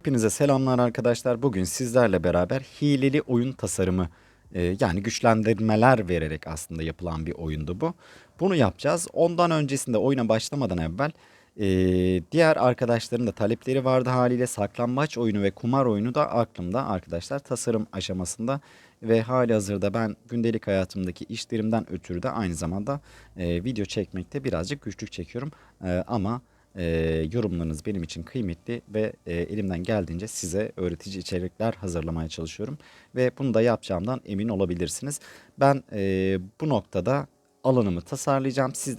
Hepinize selamlar arkadaşlar. Bugün sizlerle beraber hileli oyun tasarımı e, yani güçlendirmeler vererek aslında yapılan bir oyundu bu. Bunu yapacağız. Ondan öncesinde oyuna başlamadan evvel e, diğer arkadaşların da talepleri vardı haliyle saklambaç oyunu ve kumar oyunu da aklımda arkadaşlar tasarım aşamasında ve hali hazırda ben gündelik hayatımdaki işlerimden ötürü de aynı zamanda e, video çekmekte birazcık güçlük çekiyorum E, ama e, yorumlarınız benim için kıymetli ve e, elimden geldiğince size öğretici içerikler hazırlamaya çalışıyorum. Ve bunu da yapacağımdan emin olabilirsiniz. Ben e, bu noktada alanımı tasarlayacağım. Siz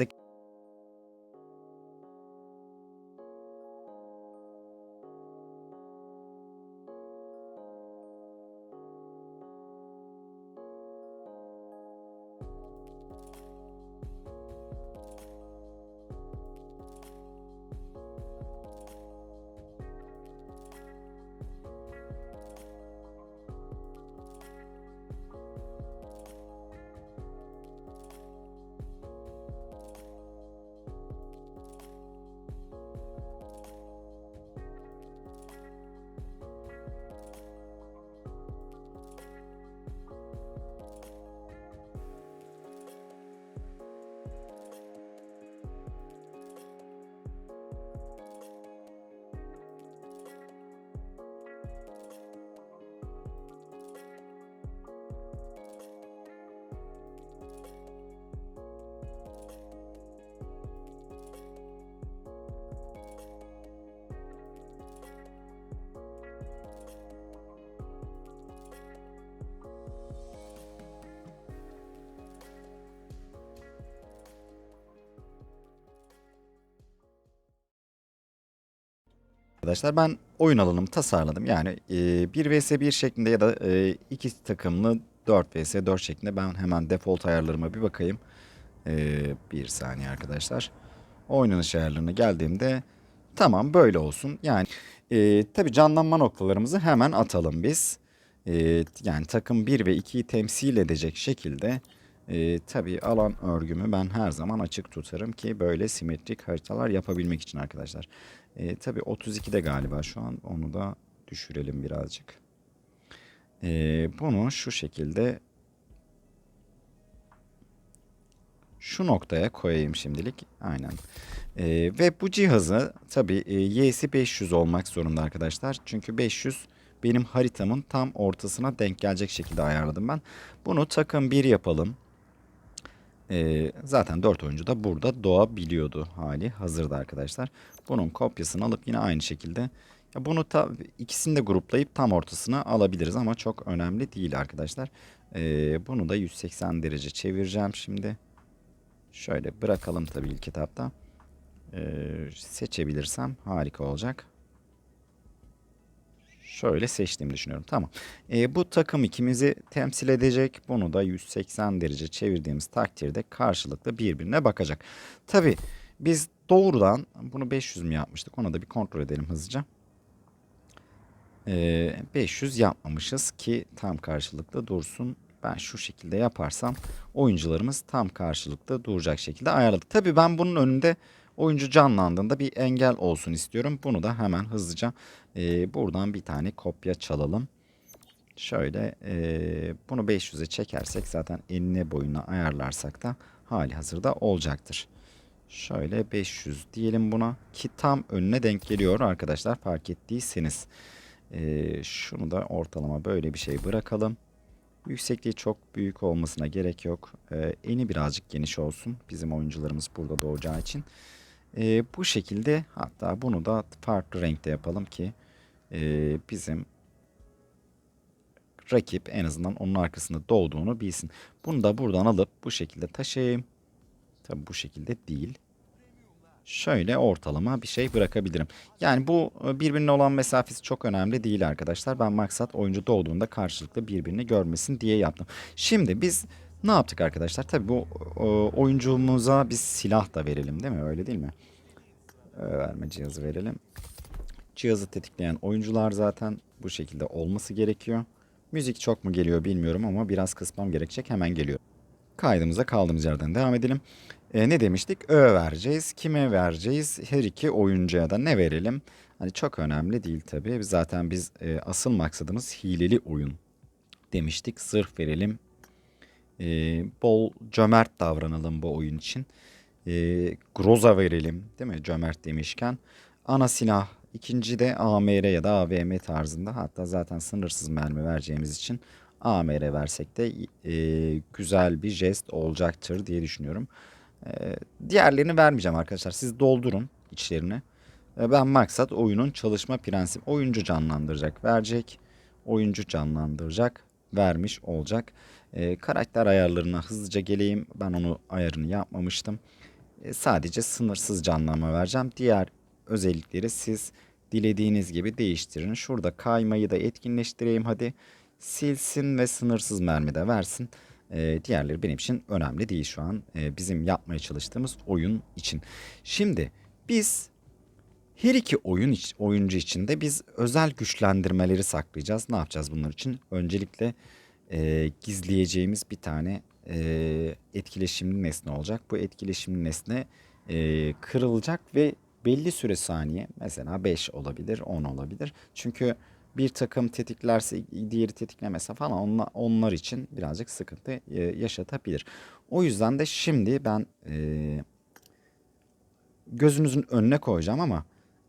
Arkadaşlar ben oyun alanımı tasarladım. Yani e, 1 vs 1 şeklinde ya da e, iki takımlı 4 vs 4 şeklinde ben hemen default ayarlarıma bir bakayım. E, bir saniye arkadaşlar. Oynanış ayarlarına geldiğimde tamam böyle olsun. Yani e, tabi canlanma noktalarımızı hemen atalım biz. E, yani takım 1 ve 2'yi temsil edecek şekilde e, tabi alan örgümü ben her zaman açık tutarım ki böyle simetrik haritalar yapabilmek için arkadaşlar. E, tabii 32'de galiba şu an. Onu da düşürelim birazcık. E, bunu şu şekilde şu noktaya koyayım şimdilik. Aynen. E, ve bu cihazı tabii e, Y'si 500 olmak zorunda arkadaşlar. Çünkü 500 benim haritamın tam ortasına denk gelecek şekilde ayarladım ben. Bunu takım 1 yapalım. Ee, zaten 4 oyuncu da burada doğabiliyordu hali hazırda arkadaşlar. Bunun kopyasını alıp yine aynı şekilde ya bunu ta, ikisini de gruplayıp tam ortasına alabiliriz ama çok önemli değil arkadaşlar. Ee, bunu da 180 derece çevireceğim şimdi. Şöyle bırakalım tabii ilk etapta. Ee, seçebilirsem harika olacak. Şöyle seçtiğimi düşünüyorum. Tamam. Ee, bu takım ikimizi temsil edecek. Bunu da 180 derece çevirdiğimiz takdirde karşılıklı birbirine bakacak. Tabi biz doğrudan bunu 500 mü yapmıştık? Ona da bir kontrol edelim hızlıca. Ee, 500 yapmamışız ki tam karşılıklı dursun. Ben şu şekilde yaparsam oyuncularımız tam karşılıklı duracak şekilde ayarladık. Tabi ben bunun önünde oyuncu canlandığında bir engel olsun istiyorum. Bunu da hemen hızlıca e, buradan bir tane kopya çalalım. Şöyle e, bunu 500'e çekersek zaten enine boyuna ayarlarsak da hali hazırda olacaktır. Şöyle 500 diyelim buna ki tam önüne denk geliyor arkadaşlar fark ettiyseniz. E, şunu da ortalama böyle bir şey bırakalım. Yüksekliği çok büyük olmasına gerek yok. E, eni birazcık geniş olsun bizim oyuncularımız burada doğacağı için. E, bu şekilde hatta bunu da farklı renkte yapalım ki e, bizim rakip en azından onun arkasında doğduğunu bilsin. Bunu da buradan alıp bu şekilde taşıyayım. Tabi bu şekilde değil. şöyle ortalama bir şey bırakabilirim. Yani bu e, birbirine olan mesafesi çok önemli değil arkadaşlar. Ben maksat oyuncu doğduğunda karşılıklı birbirini görmesin diye yaptım. Şimdi biz ne yaptık arkadaşlar? Tabii bu e, oyuncumuza biz silah da verelim değil mi? Öyle değil mi? Verme cihazı verelim. Cihazı tetikleyen oyuncular zaten bu şekilde olması gerekiyor. Müzik çok mu geliyor bilmiyorum ama biraz kısmam gerekecek. Hemen geliyor. Kaydımıza kaldığımız yerden devam edelim. E, ne demiştik? Ö vereceğiz. Kime vereceğiz? Her iki oyuncuya da ne verelim? Hani çok önemli değil tabii. Zaten biz e, asıl maksadımız hileli oyun demiştik. Sırf verelim. E, bol cömert davranalım bu oyun için. E, groza verelim değil mi? Cömert demişken. Ana silah ikinci de AMR ya da AVM tarzında. Hatta zaten sınırsız mermi vereceğimiz için AMR versek de e, güzel bir jest olacaktır diye düşünüyorum. E, diğerlerini vermeyeceğim arkadaşlar. Siz doldurun içlerini. E, ben maksat oyunun çalışma prensip. Oyuncu canlandıracak, verecek. Oyuncu canlandıracak, vermiş olacak. E, karakter ayarlarına hızlıca geleyim. Ben onu ayarını yapmamıştım. E, sadece sınırsız canlanma vereceğim. Diğer özellikleri siz dilediğiniz gibi değiştirin. Şurada kaymayı da etkinleştireyim hadi. Silsin ve sınırsız mermi de versin. Ee, diğerleri benim için önemli değil şu an. Ee, bizim yapmaya çalıştığımız oyun için. Şimdi biz her iki oyun iç, oyuncu için de biz özel güçlendirmeleri saklayacağız. Ne yapacağız bunlar için? Öncelikle e, gizleyeceğimiz bir tane e, etkileşimli nesne olacak. Bu etkileşimli nesne e, kırılacak ve belli süre saniye mesela 5 olabilir 10 olabilir. Çünkü bir takım tetiklerse diğeri tetiklemese falan onlar, onlar için birazcık sıkıntı e, yaşatabilir. O yüzden de şimdi ben e, gözünüzün önüne koyacağım ama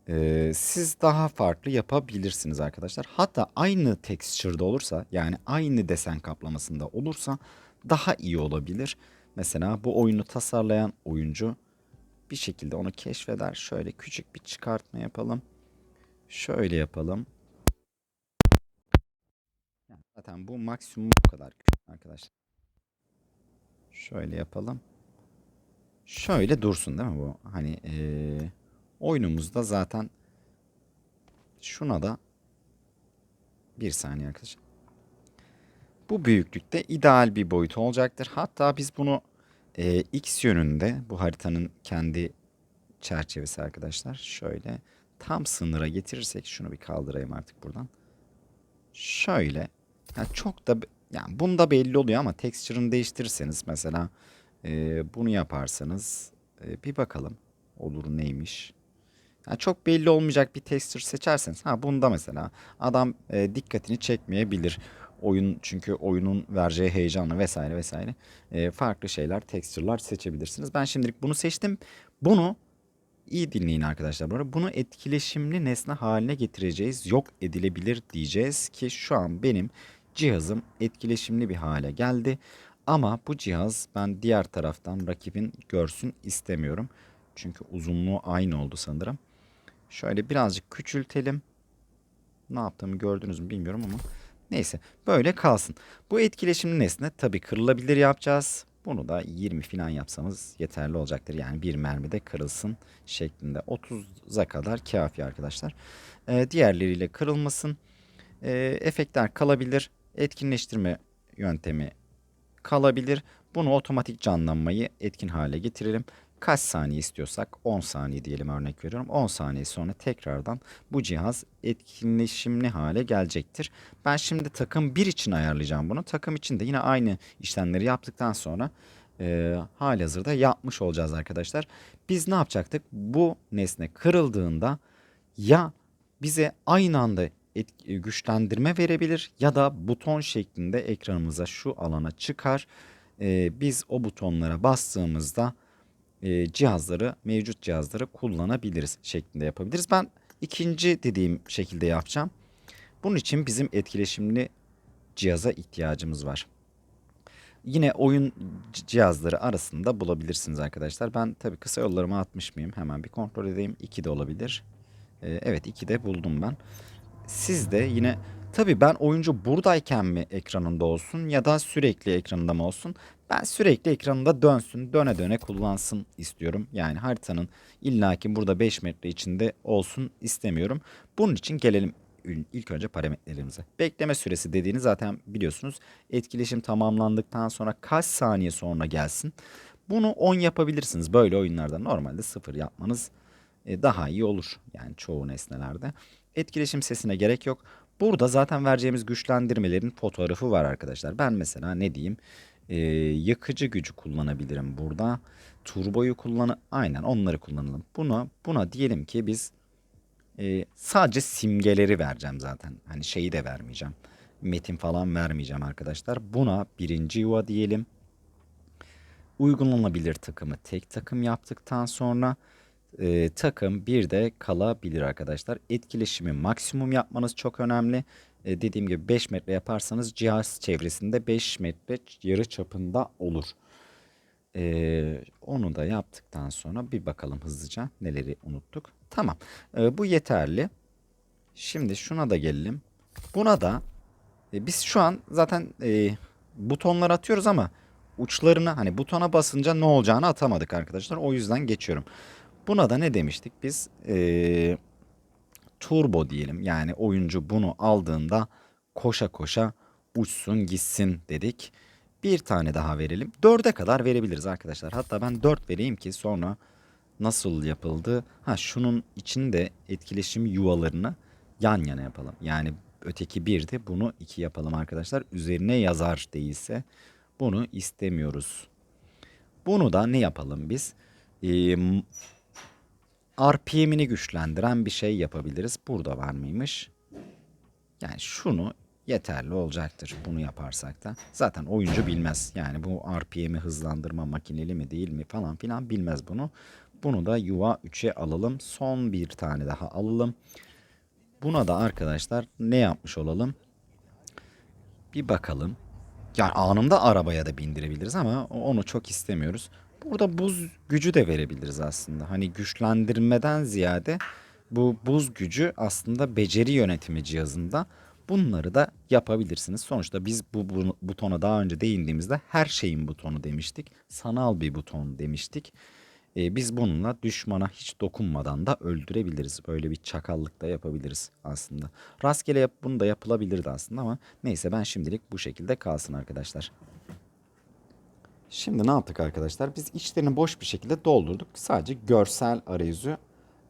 e, siz daha farklı yapabilirsiniz arkadaşlar. Hatta aynı texture'da olursa yani aynı desen kaplamasında olursa daha iyi olabilir. Mesela bu oyunu tasarlayan oyuncu bir şekilde onu keşfeder. Şöyle küçük bir çıkartma yapalım. Şöyle yapalım. Zaten bu maksimum bu kadar küçük arkadaşlar. Şöyle yapalım. Şöyle dursun değil mi bu? Hani ee, oyunumuzda zaten şuna da bir saniye arkadaşlar. Bu büyüklükte ideal bir boyut olacaktır. Hatta biz bunu e, x yönünde bu haritanın kendi çerçevesi arkadaşlar. Şöyle tam sınıra getirirsek şunu bir kaldırayım artık buradan. Şöyle yani çok da yani bunda belli oluyor ama texture'ını değiştirirseniz mesela e, bunu yaparsanız e, bir bakalım olur neymiş. Yani çok belli olmayacak bir texture seçerseniz ha bunda mesela adam e, dikkatini çekmeyebilir. Oyun çünkü oyunun vereceği heyecanla vesaire vesaire e, farklı şeyler, texture'lar seçebilirsiniz. Ben şimdilik bunu seçtim. Bunu iyi dinleyin arkadaşlar. Bu arada bunu etkileşimli nesne haline getireceğiz. Yok edilebilir diyeceğiz ki şu an benim cihazım etkileşimli bir hale geldi. Ama bu cihaz ben diğer taraftan rakibin görsün istemiyorum. Çünkü uzunluğu aynı oldu sanırım. Şöyle birazcık küçültelim. Ne yaptığımı gördünüz mü bilmiyorum ama neyse böyle kalsın. Bu etkileşimli nesne tabii kırılabilir yapacağız. Bunu da 20 falan yapsamız yeterli olacaktır. Yani bir mermide kırılsın şeklinde. 30'a kadar kafi arkadaşlar. Ee, diğerleriyle kırılmasın. Ee, efektler kalabilir. Etkinleştirme yöntemi kalabilir. Bunu otomatik canlanmayı etkin hale getirelim. Kaç saniye istiyorsak 10 saniye diyelim örnek veriyorum. 10 saniye sonra tekrardan bu cihaz etkinleşimli hale gelecektir. Ben şimdi takım 1 için ayarlayacağım bunu. Takım için de yine aynı işlemleri yaptıktan sonra e, hali hazırda yapmış olacağız arkadaşlar. Biz ne yapacaktık? Bu nesne kırıldığında ya bize aynı anda et, güçlendirme verebilir ya da buton şeklinde ekranımıza şu alana çıkar. E, biz o butonlara bastığımızda e, cihazları, mevcut cihazları kullanabiliriz şeklinde yapabiliriz. Ben ikinci dediğim şekilde yapacağım. Bunun için bizim etkileşimli cihaza ihtiyacımız var. Yine oyun cihazları arasında bulabilirsiniz arkadaşlar. Ben tabii kısa yollarıma atmış mıyım? Hemen bir kontrol edeyim. 2 de olabilir. Ee, evet 2 de buldum ben. Siz de yine tabii ben oyuncu buradayken mi ekranında olsun ya da sürekli ekranında mı olsun? Ben sürekli ekranında dönsün, döne döne kullansın istiyorum. Yani haritanın illaki burada 5 metre içinde olsun istemiyorum. Bunun için gelelim ilk önce parametrelerimize. Bekleme süresi dediğini zaten biliyorsunuz. Etkileşim tamamlandıktan sonra kaç saniye sonra gelsin. Bunu 10 yapabilirsiniz. Böyle oyunlarda normalde 0 yapmanız e, daha iyi olur. Yani çoğu nesnelerde. Etkileşim sesine gerek yok. Burada zaten vereceğimiz güçlendirmelerin fotoğrafı var arkadaşlar. Ben mesela ne diyeyim? Ee, yakıcı gücü kullanabilirim burada. Turboyu kullan aynen onları kullanalım. Buna buna diyelim ki biz e, sadece simgeleri vereceğim zaten. Hani şeyi de vermeyeceğim. Metin falan vermeyeceğim arkadaşlar. Buna birinci yuva diyelim. Uygulanabilir takımı tek takım yaptıktan sonra e, takım bir de kalabilir arkadaşlar. Etkileşimi maksimum yapmanız çok önemli. E, dediğim gibi 5 metre yaparsanız cihaz çevresinde 5 metre yarı çapında olur. E, onu da yaptıktan sonra bir bakalım hızlıca neleri unuttuk. Tamam e, bu yeterli. Şimdi şuna da gelelim. Buna da e, biz şu an zaten e, butonlar atıyoruz ama uçlarını hani butona basınca ne olacağını atamadık arkadaşlar. O yüzden geçiyorum. Buna da ne demiştik biz? Ee, turbo diyelim. Yani oyuncu bunu aldığında koşa koşa uçsun gitsin dedik. Bir tane daha verelim. Dörde kadar verebiliriz arkadaşlar. Hatta ben dört vereyim ki sonra nasıl yapıldı? Ha şunun içinde etkileşim yuvalarını yan yana yapalım. Yani öteki birdi bunu iki yapalım arkadaşlar. Üzerine yazar değilse bunu istemiyoruz. Bunu da ne yapalım biz? Ee, RPM'ini güçlendiren bir şey yapabiliriz. Burada var mıymış? Yani şunu yeterli olacaktır bunu yaparsak da. Zaten oyuncu bilmez. Yani bu RPM'i hızlandırma makineli mi değil mi falan filan bilmez bunu. Bunu da yuva 3'e alalım. Son bir tane daha alalım. Buna da arkadaşlar ne yapmış olalım? Bir bakalım. Yani anında arabaya da bindirebiliriz ama onu çok istemiyoruz. Burada buz gücü de verebiliriz aslında. Hani güçlendirmeden ziyade bu buz gücü aslında beceri yönetimi cihazında bunları da yapabilirsiniz. Sonuçta biz bu, bu butona daha önce değindiğimizde her şeyin butonu demiştik. Sanal bir buton demiştik. Ee, biz bununla düşmana hiç dokunmadan da öldürebiliriz. Böyle bir çakallık da yapabiliriz aslında. Rastgele yap bunu da yapılabilirdi aslında ama neyse ben şimdilik bu şekilde kalsın arkadaşlar. Şimdi ne yaptık arkadaşlar? Biz içlerini boş bir şekilde doldurduk. Sadece görsel arayüzü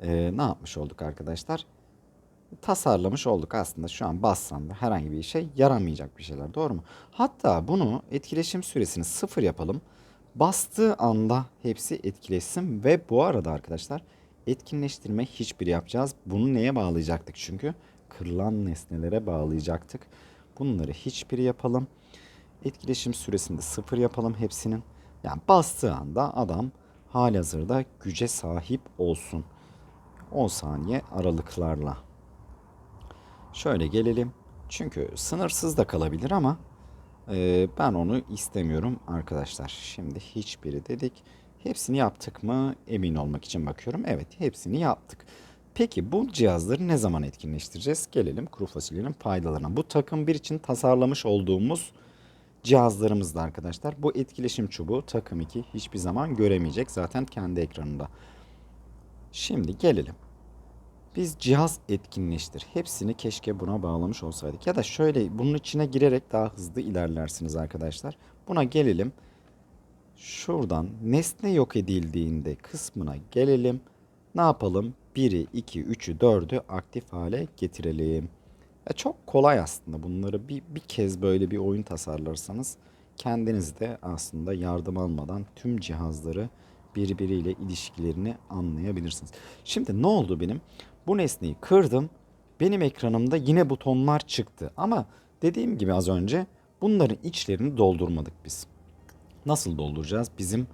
e, ne yapmış olduk arkadaşlar? Tasarlamış olduk aslında. Şu an bassam herhangi bir işe yaramayacak bir şeyler. Doğru mu? Hatta bunu etkileşim süresini sıfır yapalım. Bastığı anda hepsi etkileşsin ve bu arada arkadaşlar etkinleştirme hiçbir yapacağız. Bunu neye bağlayacaktık çünkü? Kırılan nesnelere bağlayacaktık. Bunları hiçbiri yapalım. Etkileşim süresinde sıfır yapalım hepsinin. Yani bastığı anda adam halihazırda güce sahip olsun. 10 saniye aralıklarla. Şöyle gelelim. Çünkü sınırsız da kalabilir ama e, ben onu istemiyorum arkadaşlar. Şimdi hiçbiri dedik. Hepsini yaptık mı emin olmak için bakıyorum. Evet hepsini yaptık. Peki bu cihazları ne zaman etkinleştireceğiz? Gelelim kuru fasulyenin faydalarına. Bu takım bir için tasarlamış olduğumuz cihazlarımızda arkadaşlar. Bu etkileşim çubuğu takım 2 hiçbir zaman göremeyecek zaten kendi ekranında. Şimdi gelelim. Biz cihaz etkinleştir. Hepsini keşke buna bağlamış olsaydık. Ya da şöyle bunun içine girerek daha hızlı ilerlersiniz arkadaşlar. Buna gelelim. Şuradan nesne yok edildiğinde kısmına gelelim. Ne yapalım? 1'i, 2, 3'ü, 4'ü aktif hale getirelim. Ya çok kolay aslında bunları bir, bir kez böyle bir oyun tasarlarsanız kendiniz de aslında yardım almadan tüm cihazları birbiriyle ilişkilerini anlayabilirsiniz. Şimdi ne oldu benim? Bu nesneyi kırdım. Benim ekranımda yine butonlar çıktı. Ama dediğim gibi az önce bunların içlerini doldurmadık biz. Nasıl dolduracağız? Bizim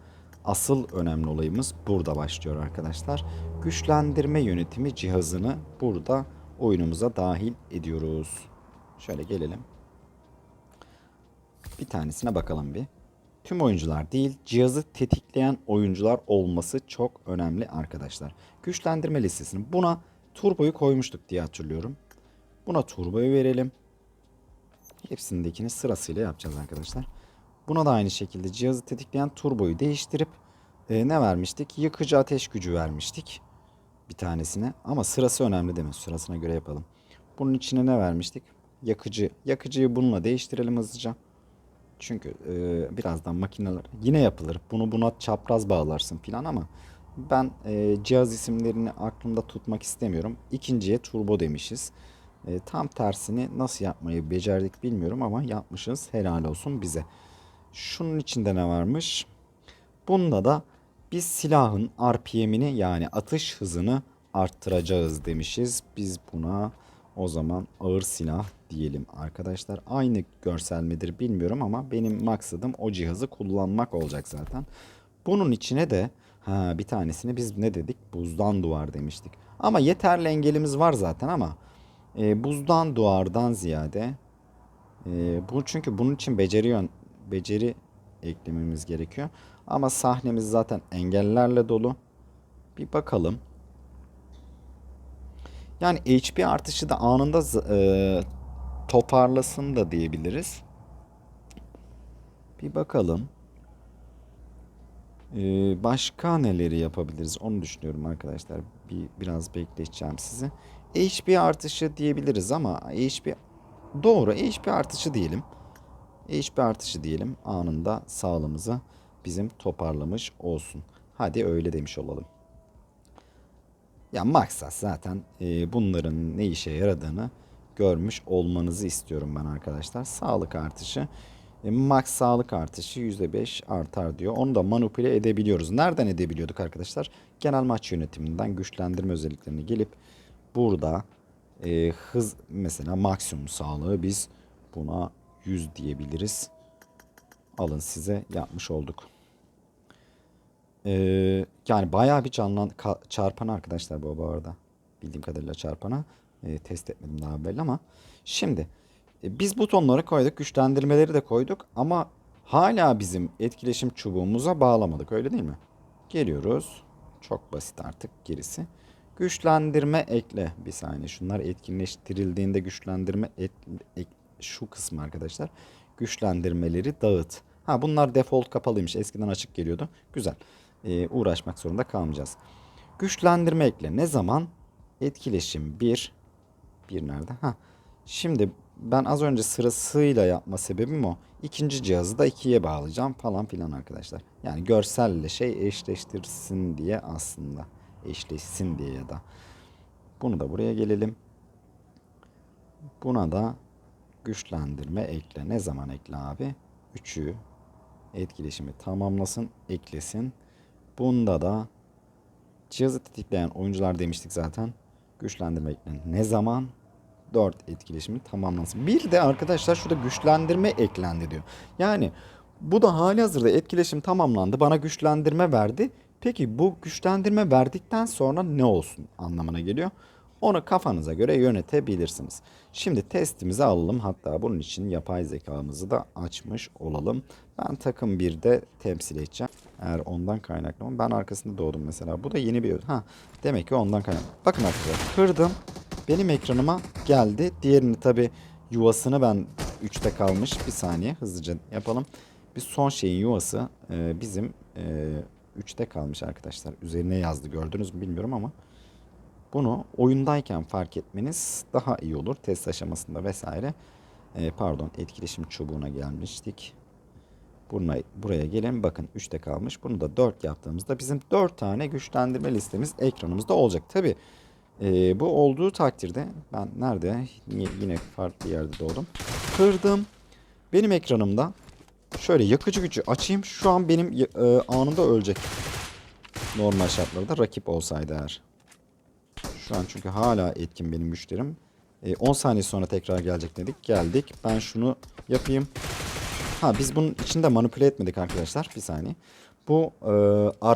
asıl önemli olayımız burada başlıyor arkadaşlar. Güçlendirme yönetimi cihazını burada oyunumuza dahil ediyoruz. Şöyle gelelim. Bir tanesine bakalım bir. Tüm oyuncular değil, cihazı tetikleyen oyuncular olması çok önemli arkadaşlar. Güçlendirme listesini buna turboyu koymuştuk diye hatırlıyorum. Buna turboyu verelim. Hepsindekini sırasıyla yapacağız arkadaşlar. Buna da aynı şekilde cihazı tetikleyen turboyu değiştirip e, ne vermiştik? Yıkıcı ateş gücü vermiştik bir tanesine. Ama sırası önemli değil mi? Sırasına göre yapalım. Bunun içine ne vermiştik? Yakıcı. Yakıcıyı bununla değiştirelim hızlıca. Çünkü e, birazdan makineler yine yapılır. Bunu buna çapraz bağlarsın filan ama ben e, cihaz isimlerini aklımda tutmak istemiyorum. İkinciye turbo demişiz. E, tam tersini nasıl yapmayı becerdik bilmiyorum ama yapmışız. Helal olsun bize. Şunun içinde ne varmış? Bunda da biz silahın RPM'ini yani atış hızını arttıracağız demişiz. Biz buna o zaman ağır silah diyelim arkadaşlar. Aynı görsel midir bilmiyorum ama benim maksadım o cihazı kullanmak olacak zaten. Bunun içine de ha bir tanesini biz ne dedik? Buzdan duvar demiştik. Ama yeterli engelimiz var zaten ama e, buzdan duvardan ziyade e, bu çünkü bunun için beceri yön- beceri eklememiz gerekiyor. Ama sahnemiz zaten engellerle dolu. Bir bakalım. Yani HP artışı da anında e, toparlasın da diyebiliriz. Bir bakalım. E, başka neleri yapabiliriz onu düşünüyorum arkadaşlar. Bir biraz bekleteceğim sizi. HP artışı diyebiliriz ama HP doğru HP artışı diyelim. HP artışı diyelim anında sağlığımızı bizim toparlamış olsun. Hadi öyle demiş olalım. Ya maksat zaten e, bunların ne işe yaradığını görmüş olmanızı istiyorum ben arkadaşlar. Sağlık artışı. E, max sağlık artışı %5 artar diyor. Onu da manipüle edebiliyoruz. Nereden edebiliyorduk arkadaşlar? Genel maç yönetiminden güçlendirme özelliklerini gelip burada e, hız mesela maksimum sağlığı biz buna 100 diyebiliriz. Alın size yapmış olduk. Ee, yani bayağı bir canlan çarpana arkadaşlar bu bu arada. Bildiğim kadarıyla çarpana. Ee, test etmedim daha belli ama. Şimdi e, biz butonları koyduk. Güçlendirmeleri de koyduk. Ama hala bizim etkileşim çubuğumuza bağlamadık. Öyle değil mi? Geliyoruz. Çok basit artık gerisi. Güçlendirme ekle. Bir saniye. Şunlar etkinleştirildiğinde güçlendirme et, ek- şu kısmı arkadaşlar. Güçlendirmeleri dağıt. Ha bunlar default kapalıymış. Eskiden açık geliyordu. Güzel. Ee, uğraşmak zorunda kalmayacağız. Güçlendirme ekle. Ne zaman? Etkileşim 1. 1 nerede? Ha. Şimdi ben az önce sırasıyla yapma sebebim o. İkinci cihazı da ikiye bağlayacağım falan filan arkadaşlar. Yani görselle şey eşleştirsin diye aslında. Eşleşsin diye ya da. Bunu da buraya gelelim. Buna da güçlendirme ekle. Ne zaman ekle abi? 3'ü etkileşimi tamamlasın, eklesin. Bunda da cihazı tetikleyen oyuncular demiştik zaten. Güçlendirme eklen. Ne zaman? 4 etkileşimi tamamlansın. Bir de arkadaşlar şurada güçlendirme eklendi diyor. Yani bu da hali hazırda etkileşim tamamlandı. Bana güçlendirme verdi. Peki bu güçlendirme verdikten sonra ne olsun anlamına geliyor. Onu kafanıza göre yönetebilirsiniz. Şimdi testimizi alalım. Hatta bunun için yapay zekamızı da açmış olalım. Ben takım 1'de temsil edeceğim. Eğer ondan kaynaklı mı? Ben arkasında doğdum mesela. Bu da yeni bir... Ha, demek ki ondan kaynaklı. Bakın arkadaşlar kırdım. Benim ekranıma geldi. Diğerini tabi yuvasını ben 3'te kalmış. Bir saniye hızlıca yapalım. Bir son şeyin yuvası e, bizim e, 3'te kalmış arkadaşlar. Üzerine yazdı gördünüz mü bilmiyorum ama. Bunu oyundayken fark etmeniz daha iyi olur. Test aşamasında vesaire. E, pardon etkileşim çubuğuna gelmiştik. Buna, buraya gelin bakın 3'te kalmış. Bunu da 4 yaptığımızda bizim 4 tane güçlendirme listemiz ekranımızda olacak. Tabi bu olduğu takdirde ben nerede yine farklı yerde doğdum. Kırdım. Benim ekranımda şöyle yakıcı gücü açayım. Şu an benim e, anında ölecek. Normal şartlarda rakip olsaydı eğer. Şu an çünkü hala etkin benim güçlerim. E, 10 saniye sonra tekrar gelecek dedik. Geldik. Ben şunu yapayım. Ha biz bunun içinde manipüle etmedik arkadaşlar. Bir saniye. Bu e,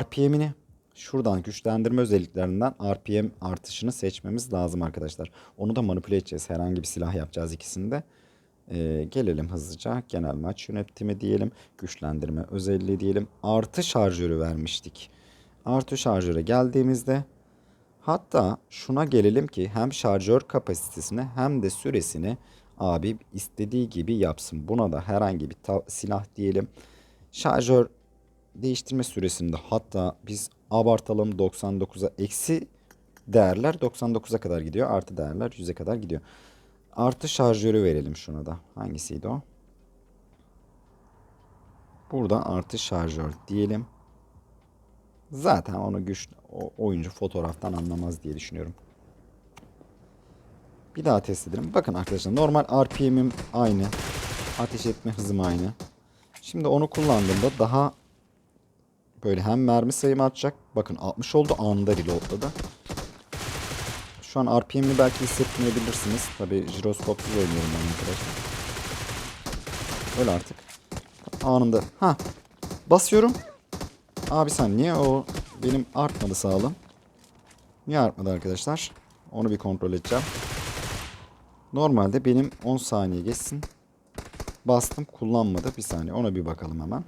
RPM'ini şuradan güçlendirme özelliklerinden RPM artışını seçmemiz lazım arkadaşlar. Onu da manipüle edeceğiz. Herhangi bir silah yapacağız ikisinde. E, gelelim hızlıca. Genel maç yönetimi diyelim. Güçlendirme özelliği diyelim. Artı şarjörü vermiştik. Artı şarjöre geldiğimizde Hatta şuna gelelim ki hem şarjör kapasitesini hem de süresini abi istediği gibi yapsın. Buna da herhangi bir silah diyelim. Şarjör değiştirme süresinde hatta biz abartalım 99'a eksi değerler 99'a kadar gidiyor. Artı değerler 100'e kadar gidiyor. Artı şarjörü verelim şuna da. Hangisiydi o? Burada artı şarjör diyelim. Zaten onu güç oyuncu fotoğraftan anlamaz diye düşünüyorum. Bir daha test edelim. Bakın arkadaşlar normal RPM'im aynı. Ateş etme hızım aynı. Şimdi onu kullandığımda daha böyle hem mermi sayımı artacak. Bakın 60 oldu anında reloadladı. Şu an RPM'ini belki hissetmeyebilirsiniz. Tabi jiroskopsuz oynuyorum ben arkadaşlar. Öyle artık. Anında. Ha. Basıyorum. Abi sen niye o benim artmadı sağlığım? Niye artmadı arkadaşlar? Onu bir kontrol edeceğim. Normalde benim 10 saniye geçsin. Bastım kullanmadı. Bir saniye ona bir bakalım hemen.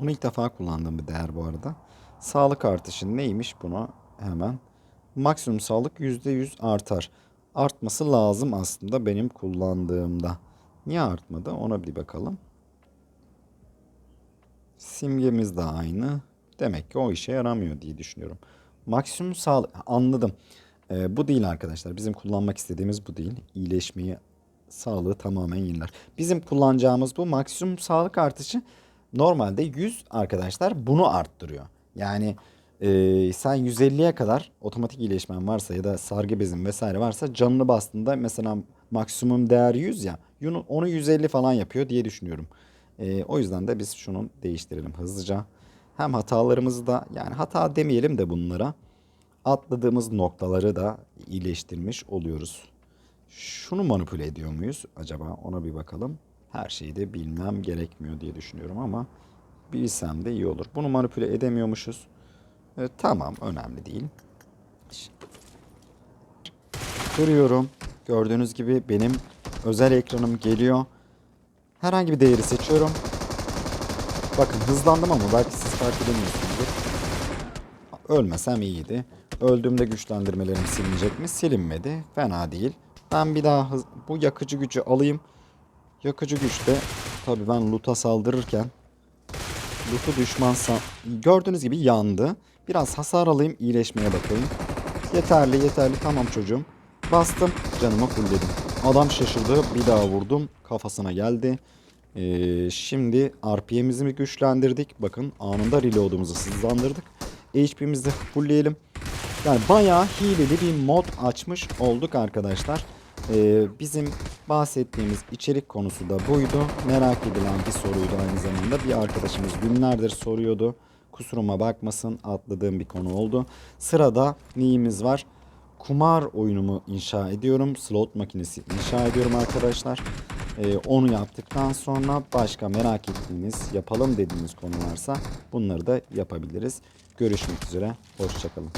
Bunu ilk defa kullandığım bir değer bu arada. Sağlık artışı neymiş bunu hemen. Maksimum sağlık %100 artar. Artması lazım aslında benim kullandığımda. Niye artmadı ona bir bakalım. Simgemiz de aynı. Demek ki o işe yaramıyor diye düşünüyorum. Maksimum sağlık anladım. Ee, bu değil arkadaşlar. Bizim kullanmak istediğimiz bu değil. İyileşmeyi, sağlığı tamamen yeniler. Bizim kullanacağımız bu maksimum sağlık artışı normalde 100 arkadaşlar bunu arttırıyor. Yani e, sen 150'ye kadar otomatik iyileşmen varsa ya da sargı bezin vesaire varsa canını bastığında mesela maksimum değer 100 ya onu 150 falan yapıyor diye düşünüyorum. E, o yüzden de biz şunu değiştirelim hızlıca. Hem hatalarımızı da yani hata demeyelim de bunlara atladığımız noktaları da iyileştirmiş oluyoruz. Şunu manipüle ediyor muyuz acaba ona bir bakalım. Her şeyi de bilmem gerekmiyor diye düşünüyorum ama bilsem de iyi olur. Bunu manipüle edemiyormuşuz. E, tamam önemli değil. Kırıyorum. Gördüğünüz gibi benim özel ekranım geliyor. Herhangi bir değeri seçiyorum. Bakın hızlandım ama belki siz fark edemiyorsunuzdur. Ölmesem iyiydi. Öldüğümde güçlendirmelerim silinecek mi? Silinmedi. Fena değil. Ben bir daha hız- bu yakıcı gücü alayım. Yakıcı güçte tabii ben loot'a saldırırken loot'u düşman gördüğünüz gibi yandı. Biraz hasar alayım iyileşmeye bakayım. Yeterli yeterli tamam çocuğum. Bastım canımı fullledim. Adam şaşırdı bir daha vurdum kafasına geldi. Ee, şimdi RPM'imizi mi güçlendirdik? Bakın anında reload'umuzu hızlandırdık. HP'mizi fullleyelim. Yani bayağı hileli bir mod açmış olduk arkadaşlar. Ee, bizim bahsettiğimiz içerik konusu da buydu. Merak edilen bir soruydu aynı zamanda. Bir arkadaşımız günlerdir soruyordu. Kusuruma bakmasın atladığım bir konu oldu. Sırada neyimiz var? Kumar oyunumu inşa ediyorum. Slot makinesi inşa ediyorum arkadaşlar. Ee, onu yaptıktan sonra başka merak ettiğiniz, yapalım dediğiniz konu varsa bunları da yapabiliriz. Görüşmek üzere. Hoşçakalın.